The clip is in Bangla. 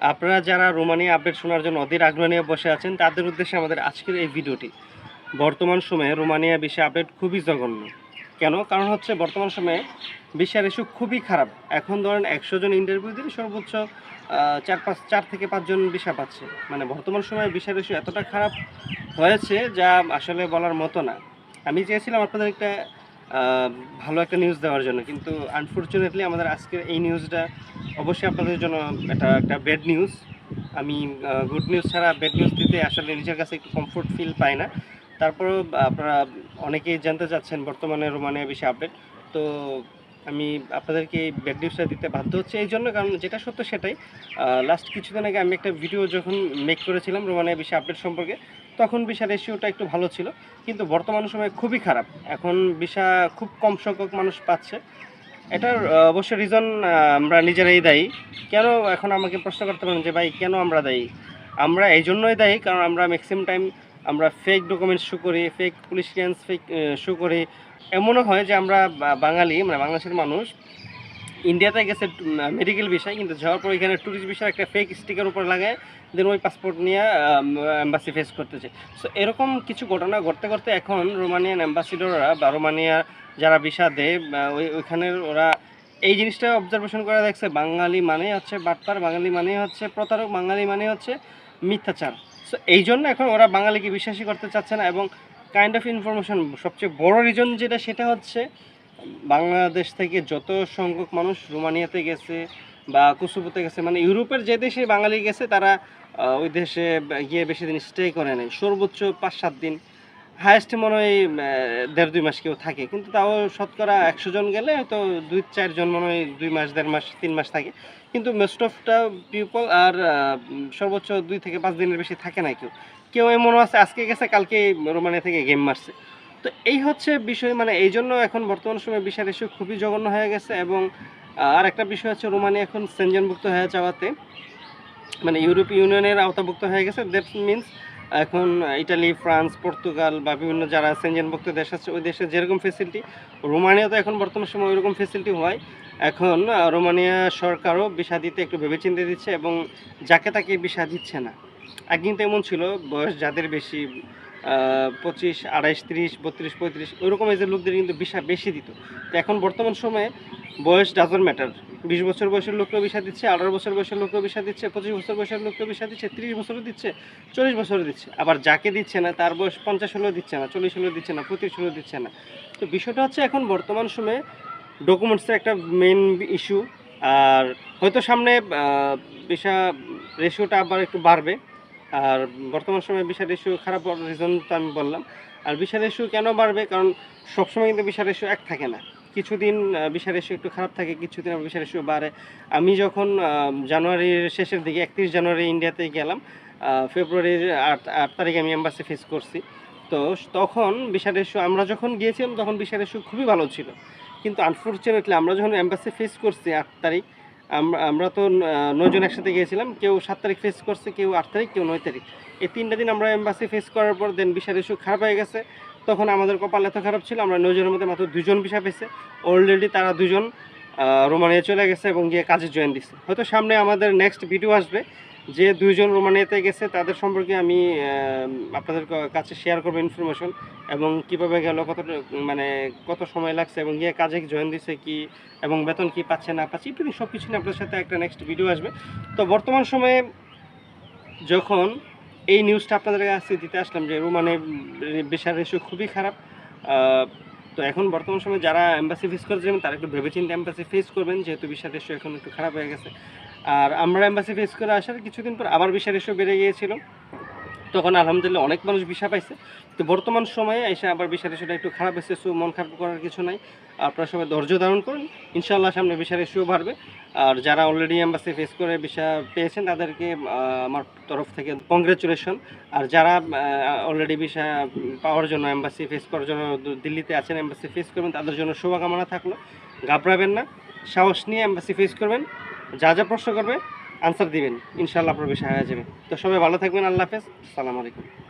আপনারা যারা রোমানিয়া আপডেট শোনার জন্য অধীর আগ্রহ নিয়ে বসে আছেন, তাদের উদ্দেশ্যে আমাদের আজকের এই ভিডিওটি। বর্তমান সময়ে রোমানিয়া বিষয়ে আপডেট খুবই জঘন্য। কেন? কারণ হচ্ছে বর্তমান সময়ে বিশ্বের ইস্যু খুবই খারাপ। এখন ধরেন একশো জন ইন্টারভিউ দিলে সর্বোচ্চ চার পাঁচ, চার থেকে পাঁচজন ভিসা পাচ্ছে। মানে বর্তমান সময়ে বিশ্বের ইস্যু এতটা খারাপ হয়েছে যা আসলে বলার মতো না। আমি চেয়েছিলাম আপনাদের একটা ভালো একটা নিউজ দেওয়ার জন্য। কিন্তু আনফর্চুনেটলি আমাদের আজকের এই নিউজটা অবশ্যই আপনাদের জন্য এটা একটা ব্যাড নিউজ আমি গুড নিউজ ছাড়া ব্যাড নিউজ দিতে আসলে নিজের কাছে একটু কমফোর্ট ফিল পাই না। তারপরেও আপনারা অনেকেই জানতে চাচ্ছেন বর্তমানে রোমানিয়া বিষয়ে আপডেট তো আমি আপনাদেরকে এই ব্যাড নিউজটা দিতে বাধ্য হচ্ছে। এই জন্য কারণ যেটা সত্য সেটাই। লাস্ট কিছুদিন আগে আমি একটা ভিডিও যখন মেক করেছিলাম রোমানিয়া বিষয়ে আপডেট সম্পর্কে তখন ভিসা রেশিওটা একটু ভালো ছিল। কিন্তু বর্তমান সময়ে খুবই খারাপ। এখন ভিসা খুব কম সংখ্যক মানুষ পাচ্ছে। এটার অবশ্য রিজন আমরা নিজেরাই দায়ী। কেন এখন আমাকে প্রশ্ন করতে পারেন যে, ভাই, কেন আমরা দায়ী? আমরা এই জন্যই দায়ী, কারণ আমরা ম্যাক্সিমাম টাইম আমরা ফেক ডকুমেন্টস শু করি fake police clearance fake show করি। এমনও হয় যে, আমরা বাঙালি মানে বাংলাদেশের মানুষ ইন্ডিয়াতে গেছে মেডিকেল বিষয় কিন্তু যাওয়ার পর এখানে ট্যুরিস্ট বিষয় একটা ফেক স্টিকার উপর লাগায় দেন ওই পাসপোর্ট নিয়ে এম্বাসি ফেস করতেছে। সো এরকম কিছু ঘটনা ঘটতে করতে এখন রোমানিয়ান অ্যাম্বাসিডররা বা রোমানিয়া যারা ভিসা দেয় ওই, ওইখানের ওরা এই জিনিসটা অবজারভেশন করে দেখছে, বাঙালি মানে হচ্ছে বাটপার, বাঙালি মানে হচ্ছে প্রতারক, বাঙালি মানে হচ্ছে মিথ্যাচার। সো এই জন্য এখন ওরা বাঙালিকে বিশ্বাসই করতে চাচ্ছে না এবং কাইন্ড অফ ইনফরমেশন সবচেয়ে বড় রিজন যেটা, সেটা হচ্ছে বাংলাদেশ থেকে যত সংখ্যক মানুষ রোমানিয়াতে গেছে বা কুসুবুতে গেছে মানে ইউরোপের যে দেশে বাঙালি গেছে, তারা ওই দেশে গিয়ে বেশি দিন স্টে করে নেয় সর্বোচ্চ পাঁচ সাত দিন। হায়েস্ট মনে হয় দেড় দুই মাস কেউ থাকে। কিন্তু তাও শতকরা একশো জন গেলে হয়তো দুই চারজন মনে হয় দুই মাস, দেড় মাস, তিন মাস থাকে। কিন্তু মোস্ট অফটা পিপল আর সর্বোচ্চ দুই থেকে পাঁচ দিনের বেশি থাকে না কেউ। কেউ এমন আছে, আজকে গেছে, কালকে রোমানিয়া থেকে গেম মারছে। তো এই হচ্ছে বিষয় মানে এই জন্য এখন বর্তমান সময়ে বিষয় ইস্যু খুবই জঘন্য হয়ে গেছে এবং আর একটা বিষয় হচ্ছে রোমানিয়া এখন সেনজনভুক্ত হয়ে যাওয়াতে মানে ইউরোপীয় ইউনিয়নের আওতাভুক্ত হয়ে গেছে। দ্যাট মিনস এখন ইটালি, ফ্রান্স, পর্তুগাল বা বিভিন্ন যারা সেনজনভুক্ত দেশ আছে, ওই দেশে যেরকম ফেসিলিটি রোমানিয়াতে এখন বর্তমান সময় ওইরকম ফেসিলিটি হয়। এখন রোমানিয়া সরকারও ভিসা দিতে একটু ভেবেচিন্তে দিচ্ছে এবং যাকে তাকে ভিসা দিচ্ছে না। আগে কিন্তু এমন ছিল, বয়স যাদের বেশি পঁচিশ, আড়াইশ, তিরিশ, বত্রিশ, পঁয়ত্রিশ, ওইরকম এজের লোকদের কিন্তু ভিসা বেশি দিত। তো এখন বর্তমান সময়ে বয়স ডাজন্ট ম্যাটার বিশ বছর বয়সের লোককেও ভিসা দিচ্ছে, আঠারো বছর বয়সের লোককেও ভিসা দিচ্ছে, পঁচিশ বছর বয়সের লোককেও ভিসা দিচ্ছে, তিরিশ বছরও দিচ্ছে, চল্লিশ বছরও দিচ্ছে। আবার যাকে দিচ্ছে না, তার বয়স পঞ্চাশ হলেও দিচ্ছে না, চল্লিশ হলেও দিচ্ছে না, পঁয়ত্রিশ হলেও দিচ্ছে না। তো বিষয়টা হচ্ছে এখন বর্তমান সময়ে ডকুমেন্টসের একটা মেন ইস্যু আর হয়তো সামনে ভিসা রেশিওটা আবার একটু বাড়বে। আর বর্তমান সময়ে ভিসা রেশিও খারাপ রিজন তো আমি বললাম। আর ভিসা রেশিও কেন বাড়বে? কারণ সবসময় কিন্তু ভিসা ইস্যু এক থাকে না। কিছুদিন ভিসা রেশিও একটু খারাপ থাকে, কিছুদিন আবার ভিসা রেশিও বাড়ে। আমি যখন জানুয়ারির শেষের দিকে, একত্রিশ জানুয়ারি ইন্ডিয়াতে গেলাম ফেব্রুয়ারির আট আট তারিখে আমি এম্বাসি ফেস করছি। তো তখন ভিসা রেশিও আমরা যখন গিয়েছিলাম, তখন ভিসা রেশিও খুবই ভালো ছিল। কিন্তু আনফর্চুনেটলি আমরা যখন এম্বাসি ফেস করছি আট তারিখ আমরা তো নয়জন একসাথে গিয়েছিলাম। কেউ সাত তারিখ ফেস করছে, কেউ আট তারিখ, কেউ নয় তারিখ। এই তিনটা দিন আমরা এম্বাসি ফেস করার পর দেন ভিসা ইস্যু খারাপ হয়ে গেছে। তখন আমাদের কপাল এত খারাপ ছিল, আমরা নয়জনের মধ্যে মাত্র দুজন ভিসা পেয়েছে। অলরেডি তারা দুজন রোমানিয়া চলে গেছে এবং গিয়ে কাজে জয়েন দিচ্ছে হয়তো সামনে আমাদের নেক্সট ভিডিও আসবে। যে দুইজন রোমানিয়াতে গেছে, তাদের সম্পর্কে আমি আপনাদের কাছে শেয়ার করব ইনফরমেশন এবং কীভাবে গেল, কত মানে কত সময় লাগছে এবং গিয়ে কাজে জয়েন দিছে কি এবং বেতন কি পাচ্ছে না পাচ্ছে, ইত্যাদি সব কিছু নিয়ে আপনার সাথে একটা নেক্সট ভিডিও আসবে। তো বর্তমান সময়ে যখন এই নিউজটা আপনাদের কাছে দিতে আসলাম যে রোমানে বেশার রেশিও খুবই খারাপ তো এখন বর্তমান সময়ে যারা এম্বাসি ফেস করে যাবেন, তারা একটু ভেবেচিন্তে এম্বাসি ফেস করবেন, যেহেতু বিশার রেশিও এখন একটু খারাপ হয়ে গেছে। আর আমরা এম্বাসি ফেস করে আসার কিছুদিন পর আবার বিশার রেশিও বেড়ে গিয়েছিল। তখন আলহামদুলিল্লাহ অনেক মানুষ ভিসা পাইছে। তো বর্তমান সময়ে এসে আবার ভিসা রেশিওটা একটু খারাপ হয়েছে সো মন খারাপ করার কিছু নাই। আপনারা সবাই ধৈর্য ধারণ করুন। ইনশাল্লাহ সামনে ভিসা রেশিও বাড়বে। আর যারা অলরেডি এম্বাসি ফেস করে ভিসা পেয়েছেন, তাদেরকে আমার তরফ থেকে কংগ্রেচুলেশন আর যারা অলরেডি ভিসা পাওয়ার জন্য এম্বাসি ফেস করার জন্য দিল্লিতে আছেন এম্বাসি ফেস করবেন, তাদের জন্য শুভকামনা থাকল। ঘাবড়াবেন না। সাহস নিয়ে এম্বাসি ফেস করবেন। যা যা প্রশ্ন করবে আনসার দিবেন। ইনশাল্লাহ আপনার বিষয় হয়ে যাবে। তো সবাই ভালো থাকবেন। আল্লাহ হাফেজ। সালাম আলাইকুম।